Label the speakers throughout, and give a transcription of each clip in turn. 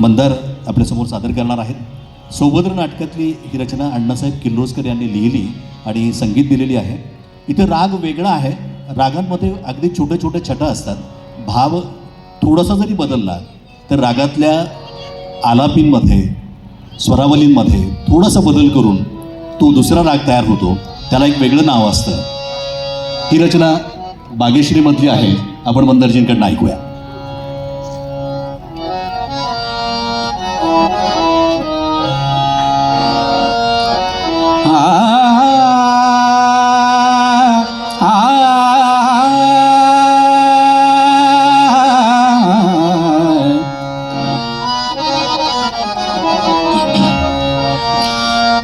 Speaker 1: मंदार आपल्यासमोर सादर करणार आहेत. सौभद्र नाटकातली ही रचना अण्णासाहेब किल्लोस्कर यांनी लिहिली आणि संगीत दिलेली आहे. इथे राग वेगळा आहे. रागांमध्ये अगदी छोटे छोटे छटा असतात. भाव थोडासा जरी बदलला तर रागातल्या आलापींमध्ये स्वरावलींमध्ये थोडासा बदल करून तो दुसरा राग तयार होतो. त्याला एक वेगळं नाव असतं. ही रचना बागेश्रीमधली आहे. आपण मंदरजींकडनं ऐकूया.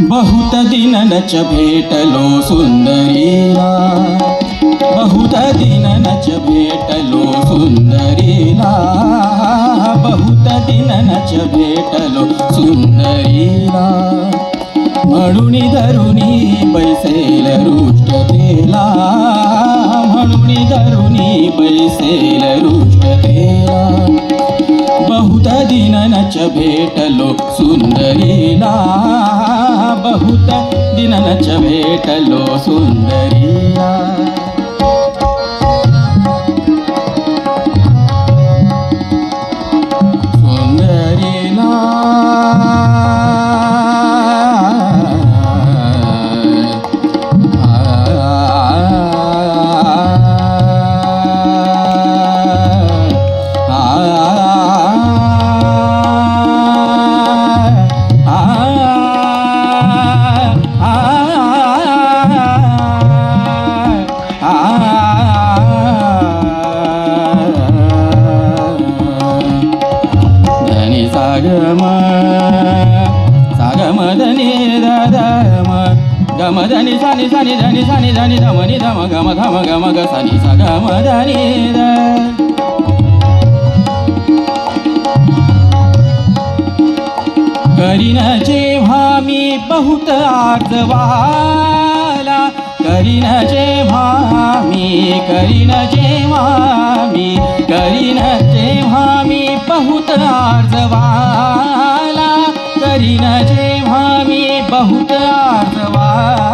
Speaker 2: बहुत दिननच भेटलो सुंदरीला बहुत दिननच भेटलो सुंदरीला बहुत दिननच भेटलो सुंदरीला म्हणून धरुणी बैसेल रुष्टतेला म्हणून धरुणी बैसेल रुष्टतेला बहुत दिननच भेटलो सुंदरीला बहुत दिननच भेटलो सुंदरीला गम धनी सानी सानी धनी सानी धनी धमनी धम गम धम गम ग सानी सागम धनी द करीन जेव्हा मी बहुत आजवाला करीन जेव्हा मी करीन जेव्हा मी करीन जेव्हा मी बहुत आजवाला करीन जे बहुत आर्जवाला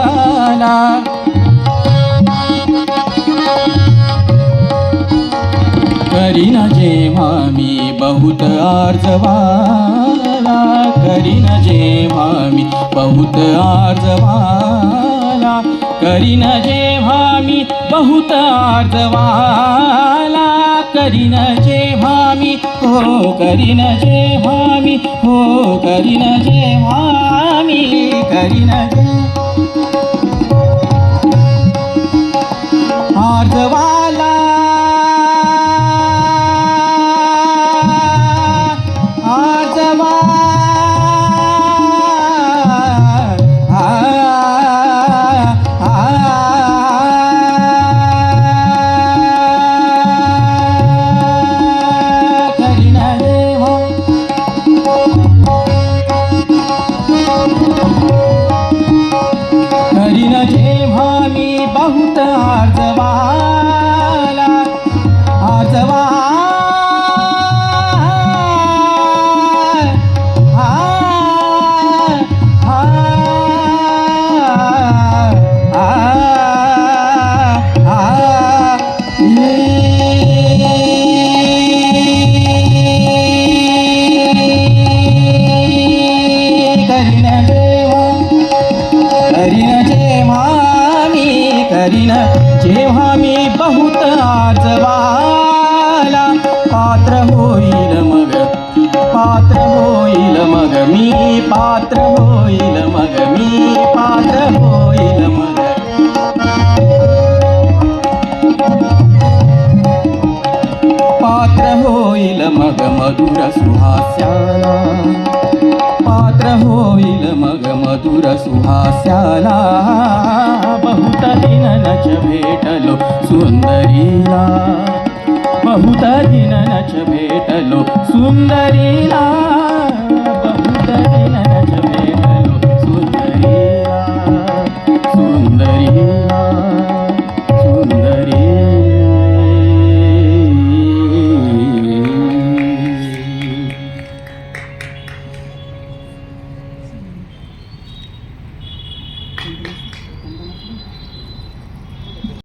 Speaker 2: करीन जेव्हा मी बहुत आर्जवाला करीन जेव्हा मी बहुत आर्जवाला करीन जेव्हा मी बहुत आर्जवाला करीन जेव्हा मी हो करीन जेव्हा मी हो करीन जेव्हा मी मग मी पात्र होईल मग मी पात्र होईल मग. पात्र होईल मग मधुर सुहास्याला. पात्र होईल मग मधुर सुहास्याला. बहुत दिननच भेटलो सुंदरीला. बहुत दिननच भेटलो सुंदरीला.